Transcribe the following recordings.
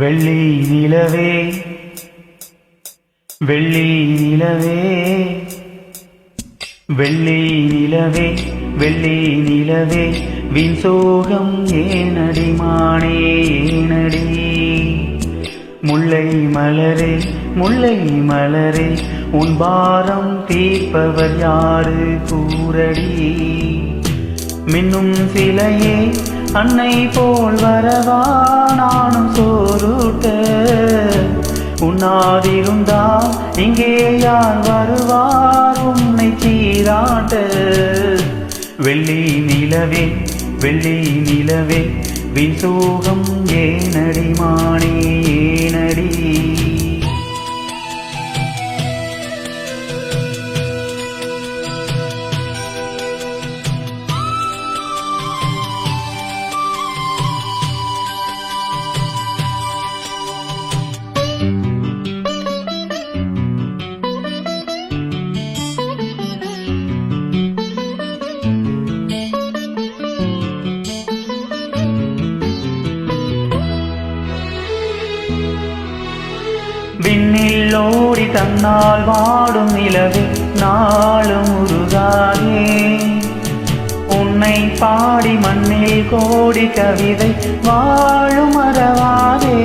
வெள்ளி நிலவே வெள்ளி நிலவே வெள்ளி நிலவே வெள்ளி நிலவே. வின் சோகம் ஏனடி மானே ஏனடி? முல்லை மலரே முல்லை மலரே உன் பாரம் தீர்ப்பவர் யாரு கூறடி? மின்னும் சிலையே அன்னை போல் வரவா நானும் சோறுட்ட உண்ணாதிருந்தா இங்கே யார் வருவார்? உன்னை சீராட்ட. வெள்ளி நிலவே வெள்ளி நிலவே விசோகம் ஏனடி மானே ஏனடி விண்ணில் ஓடி தன்னால் வாடும் நிலவே நாளும் உருகாதே. உன்னை பாடி மண்ணில் கோடி கவிதை வாழும் அறவாதே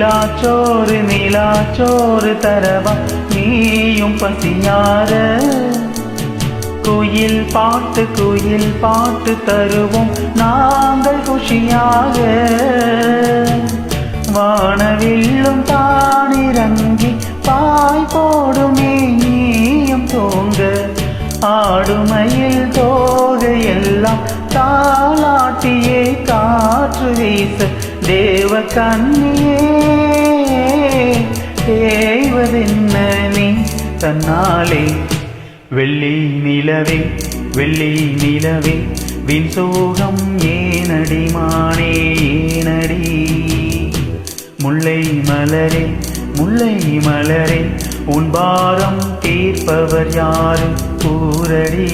நிலாச்சோறு நிலாச்சோறு தரவா. நீயும் பசியார. குயில் பாட்டு குயில் பாட்டு தருவோம். நாங்கள் குஷியாக. வானவில்லும் தானிறங்கி பாய் போடுமே நீயும் தோங்க. ஆடுமையில் தோகையெல்லாம் தாளாட்டியே காற்று శ్వాసు వీస దేవ కన్యేవదెన్న നീ തന്നാളെ വെള്ളി നിലവേ വെള്ളി നിലവേ വിൻസോകം ഏനടി മാണേ ഏനടി മുല്ലൈ മലരെ മുല്ലൈ മലരെ உன் பாரம் தீர்ப்பவர் யாரும் கூறடி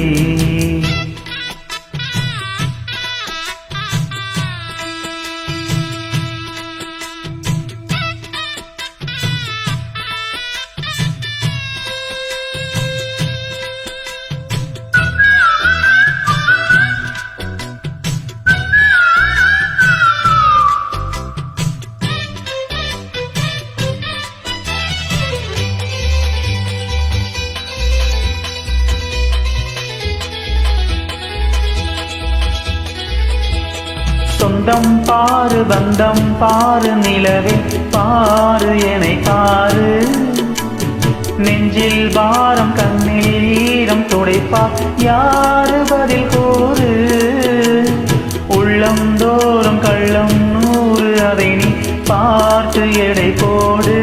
சொந்தம் பாரு பந்தம் பாரு நிலவே பாரு என பாரு. நெஞ்சில் பாரம் கண்ணில் ஈரம் துடைப்பா யாரு பதில் கூறு? உள்ளம் தோறும் கள்ளம் நூறு அதை நீ பார்த்து எடை போடு.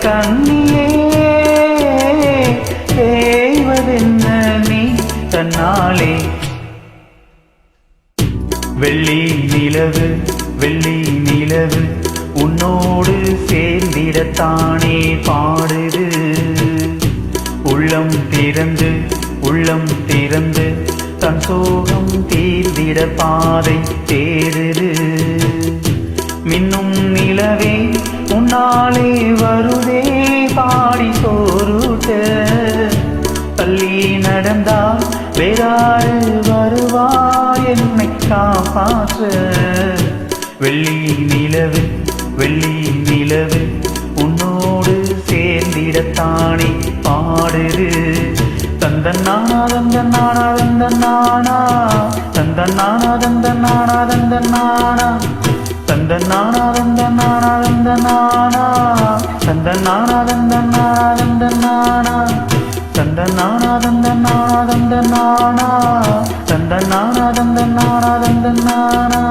கண்ணியே தேவதென்ன நீ தன்னாலே? வெள்ளி நிலவு வெள்ளி நிலவு உன்னோடு சேர்ந்திடத்தானே பாடுது. உள்ளம் திறந்து உள்ளம் திறந்து தன் சோகம் தீர்ந்திட பாதை தேடுது. மின்னும் நிலவே நாளே வருதே பாடி சோறுட்ட பள்ளி நடந்தால் வேறாறு வருவார் என்னை காப்பாற்ற. வெள்ளி நிலவு வெள்ளி நிலவு உன்னோடு சேர்ந்திடத்தானே பாடுது. தந்த நானா தந்த நானா தந்த நானா தந்த நானா தந்த நானா தந்த நானா தந்த நானா தந்த நானா தந்த நானா தந்த நானா தந்த நானா தந்த நானா தந்த நானா தந்த நானா தந்த நானா தந்த நானா தந்த நானா தந்த நானா